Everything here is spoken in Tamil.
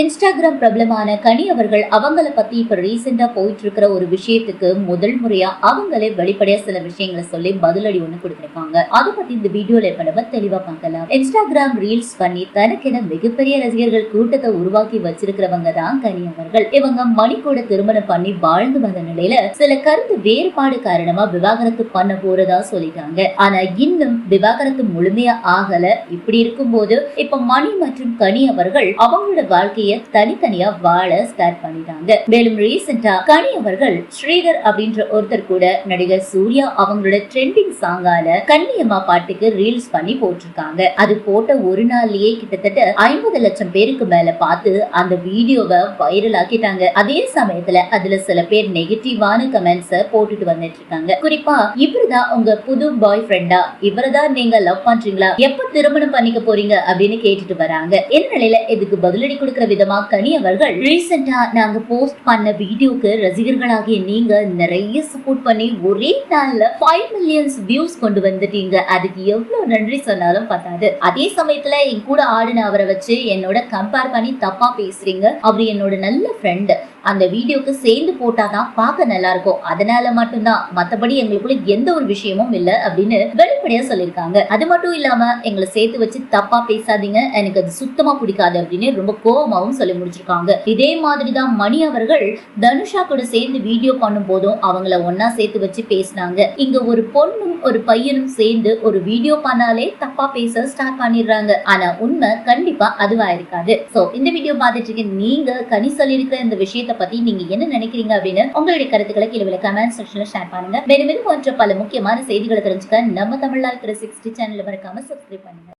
இன்ஸ்டாகிராம் பிரபலமான கனி அவர்கள் அவங்கள பத்தி இப்ப ரீசெண்டா போயிட்டு இருக்கிற ஒரு விஷயத்துக்கு முதல் முறையா அவங்களே வெளிப்படையா சில விஷயங்களை சொல்லி பதிலடி ஒண்ணு கொடுத்திருக்காங்க. அதை பத்தி இந்த வீடியோல இப்ப நம்ம தெளிவா பார்க்கலாம். இன்ஸ்டாகிராம் ரீல்ஸ் பண்ணி தனக்கென மிகப்பெரிய ரசிகர்கள் கூட்டத்தை உருவாக்கி வச்சிருக்கிறவங்க தான் கனி அவர்கள். இவங்க மணி கூட திருமணம் பண்ணி வாழ்ந்து வந்த நிலையில சில கருத்து வேறுபாடு காரணமா விவாகரத்து பண்ண போறதா சொல்லிட்டாங்க. ஆனா இன்னும் விவாகரத்து முழுமையா ஆகல. இப்படி இருக்கும்போது இப்ப மணி மற்றும் கனி அவர்கள் அவங்களோட வாழ்க்கைய தனித்தனியா வாழ ஸ்டார்ட் பண்ணிட்டாங்க. மேலும் ரீசெண்டா கனி அவர்கள் ஸ்ரீதர் அப்படின்ற ஒருத்தர் கூட நடிகர் சூர்யா அவங்களோட ட்ரெண்டிங் சாங்கால கண்ணியம்மா பாட்டுக்கு ரீல்ஸ் பண்ணி போட்டிருக்காங்க. அது போட்ட ஒரு நாள்லயே கிட்டத்தட்ட ஐம்பது லட்சம் பேருக்கு மேல பார்த்து அந்த வீடியோவை வைரல் ஆக்கிட்டாங்க. அதே சமயத்துல அதுல சில பேர் நெகட்டிவான கமெண்ட்ஸ போட்டுட்டு வந்துட்டு இருக்காங்க. குறிப்பா இவருதான் உங்க புது பாய் ஃப்ரெண்டா இவரதான் நீங்க லவ் பண்றீங்களா? எப்ப திருமணம் பண்ணிக்க போறீங்க? அப்படின்னு கேட்டுட்டு வராங்க. இந்த நிலையில இதுக்கு பதிலடி கொடுக்கற விதமா கனி அவர்கள். ரீசெண்டா நாங்க போஸ்ட் பண்ண வீடியோக்கு ரசிகர்களாகிய நீங்க நிறைய சப்போர்ட் பண்ணி ஒரே நாள்ல ஃபைவ் மில்லியன்ஸ் வியூஸ் கொண்டு வந்துட்டீங்க. அதுக்கு எவ்வளவு நன்றி சொன்னாலும் பத்தாது. அதே சமயத்துல என் கூட ஆடின அவரை வச்சு என்னோட கம்பேர் பண்ணி தப்பா பேசுறீங்க. அவர் என்னோட நல்ல ஃப்ரெண்டு அந்த வீடியோக்கு சேர்ந்து போட்டாதான் பார்க்க நல்லா இருக்கும். அதனால மட்டும்தான். மத்தபடி எங்களுக்குள்ள எந்த ஒரு விஷயமும் இல்ல அப்படின்னு வெளிப்படையா சொல்லியிருக்காங்க. அது மட்டும் இல்லாம எங்களை சேர்த்து வச்சு தப்பா பேசாதீங்க. எனக்கு அது சுத்தமா பிடிக்காது அப்படின்னு ரொம்ப கோபமாவும் சொல்லி முடிச்சிருக்காங்க. இதே மாதிரி தான் மணி அவர்கள் தனுஷா கூட சேர்ந்து வீடியோ பண்ணும் போதும் அவங்கள ஒன்னா சேர்த்து வச்சு பேசினாங்க. இங்க ஒரு பொண்ணும் ஒரு பையனும் சேர்ந்து ஒரு வீடியோ பண்ணாலே தப்பா பேச ஸ்டார்ட் பண்ணிடுறாங்க. ஆனா உண்மை கண்டிப்பா அதுவா இருக்காது. சோ இந்த வீடியோ பார்த்துட்டு இருக்க நீங்க கனி சொல்லியிருக்கிற இந்த விஷயத்தை பத்தி நீங்க என்ன நினைக்கிறீங்க அப்படின்னு உங்களுடைய கருத்துக்களை கீழே கமெண்ட் செக்ஷன்ல ஷேர் பண்ணுங்க. மேலும் மேலும் போன்ற பல முக்கியமான செய்திகளை தெரிஞ்சுக்க நம்ம தமிழ்நாடு த்ரீ சிக்ஸ்டி சேனல் மறக்காம சப்ஸ்கிரைப் பண்ணுங்க.